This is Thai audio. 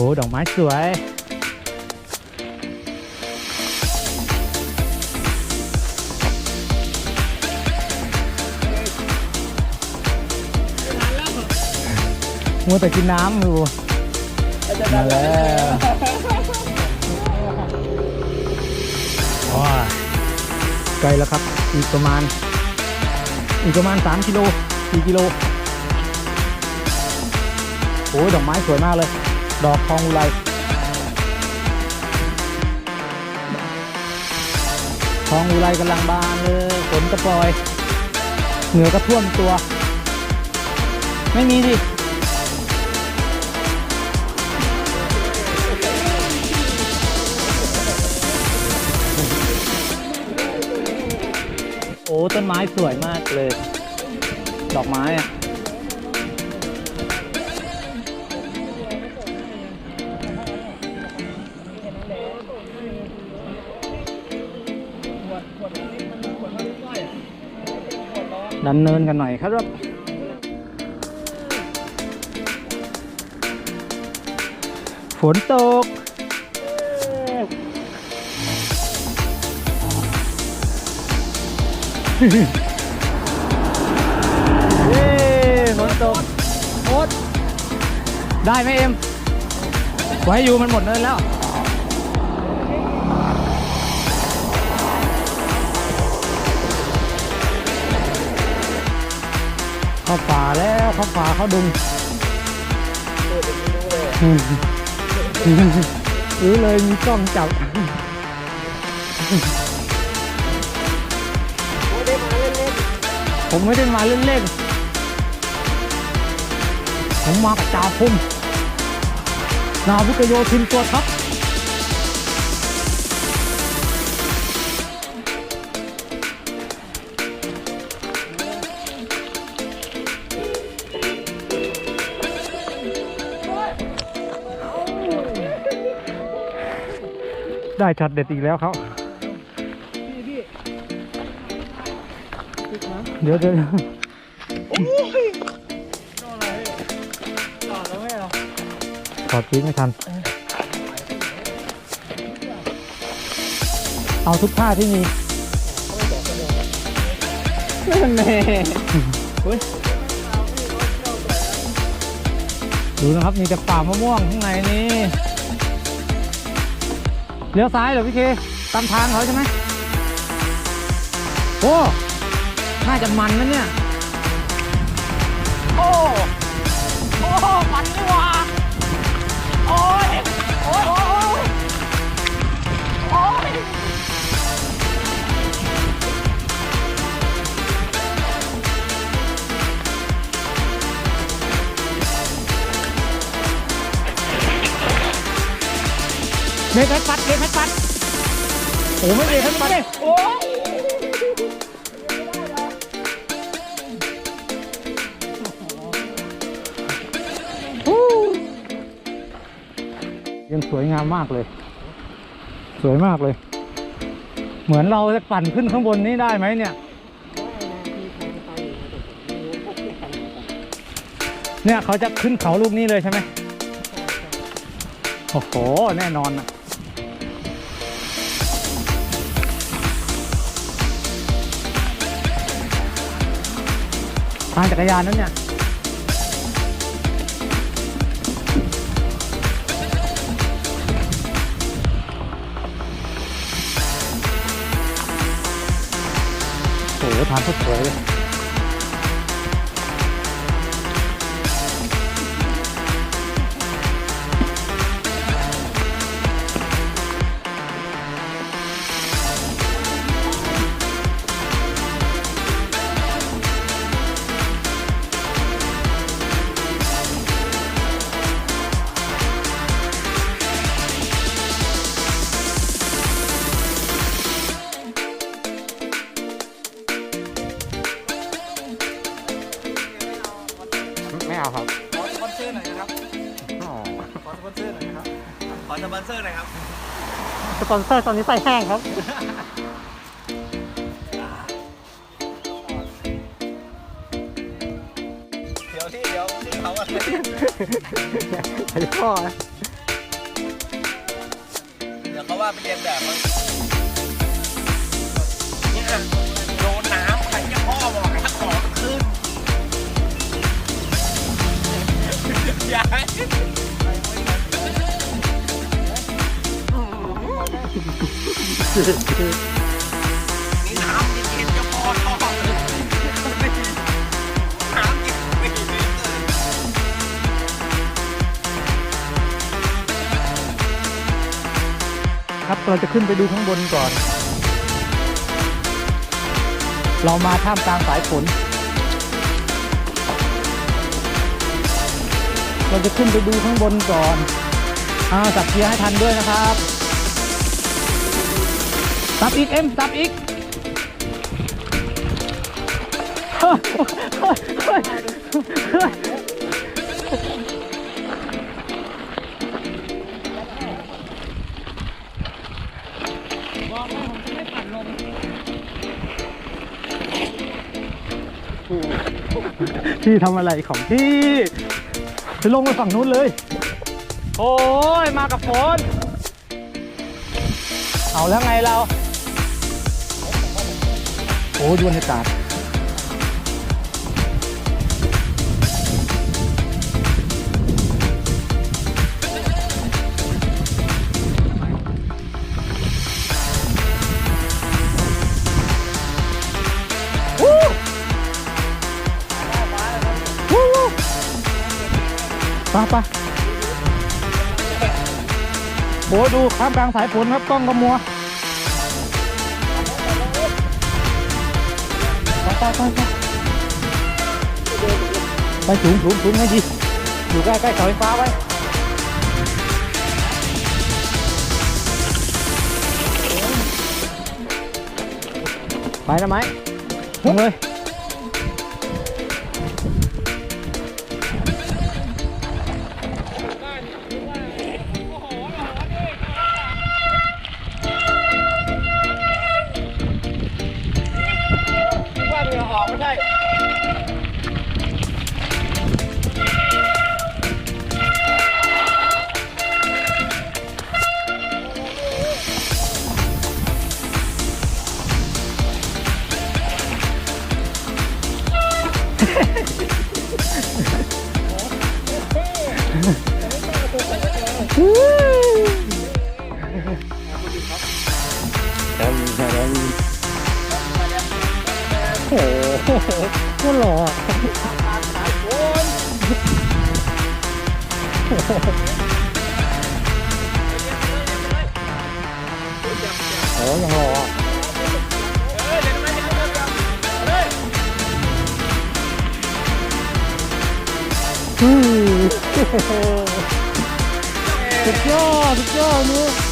อ้ดอกไม้สวย มัวแต่กินน้ำอยู่มาแล้วว้าไกลแล้วครับ อีกประมาณ อีกประมาณ 3 กิโล 4 กิโล โอ้ยดอกไม้สวยมากเลย ดอกทองอุไรทองอุไรกำลังบานเลยฝนก็ปล่อย เหนือก็ท่วมตัว ไม่มีดิโอ้ต้นไม้สวยมากเลย ดอกไม้อะ ดันเนินกันหน่อยครับฝนตก เย้ฝนตกโอ๊ตได้ไหมเอ็มไว้อยู่มันหมดเนินแล้ว เข้าป่าแล้วเข้าป่าเข้าดุงรู้เลยมีกล้องจับผมไม่ได้มาเล่นๆผมมากับจ่าพุ่มนาวิกโยธินตัวทัพ ได้ช็อตเด็ดอีกแล้วเขาเดี๋ยวเดี๋ยวถอดปีกไม่ทัน เอาทุกท่าที่มีแน่ดูนะครับ มีแต่ป่ามะม่วงข้างในนี้ เลี้ยวซ้ายเหรอพี่เคตามทางเขาใช่ไหมโอ้ น่าจะมันนะเนี่ย โอ้ โอ้ มันนี่ว่าโอ้ยโอ้ย เบรกให้ปัดเบรกให้ปัดโอ้ไม่เบรกให้ปัดเลยโอ้ยังสวยงามมากเลย สวยมากเลย เหมือนเราจะปั่นขึ้นข้างบนนี้ได้ไหมเนี่ย เนี่ยเขาจะขึ้นเขาลูกนี้เลยใช่ไหมโอ้โห แน่นอนนะ ทางจักรยานนั้นเนี่ยโอ้โหทางสวยเลย สปอนเซอร์ตอนนี้ไปแห้งครับ เดี๋ยวที่เดี๋ยวที่เขาอะไอพ่อนะ เดี๋ยวเขาว่าไปเรียนแบบมั้ นี่น้ำเย็นๆจะพอชอบเลยน้ำเย็นไม่ดีเลยครับเราจะขึ้นไปดูข้างบนก่อน เรามาท่ามกลางสายฝน เราจะขึ้นไปดูข้างบนก่อนอ่าสับเกียร์ให้ทันด้วยนะครับ สับอีกเอ็มสับอีกเฮ้ยเฮ้ยเฮ้ยเฮ้ยพี่ทำอะไรของพี่ไปลงไปฝั่งนู้นเลย โอ้ยมากับฝนเอาแล้วไงเรา โอ้ดูบรรยากาศวู้วู้วู้ไปไปโอ้ดูข้ามกลางสายฝนครับกล้องกระมัว ไปไปไปไปไปสูงสูงสูงให้ดีอ ดำดำโอ้โหโคตรหล่อโอ้ยังหล่ออืม สุดยอดสุดยอดนู้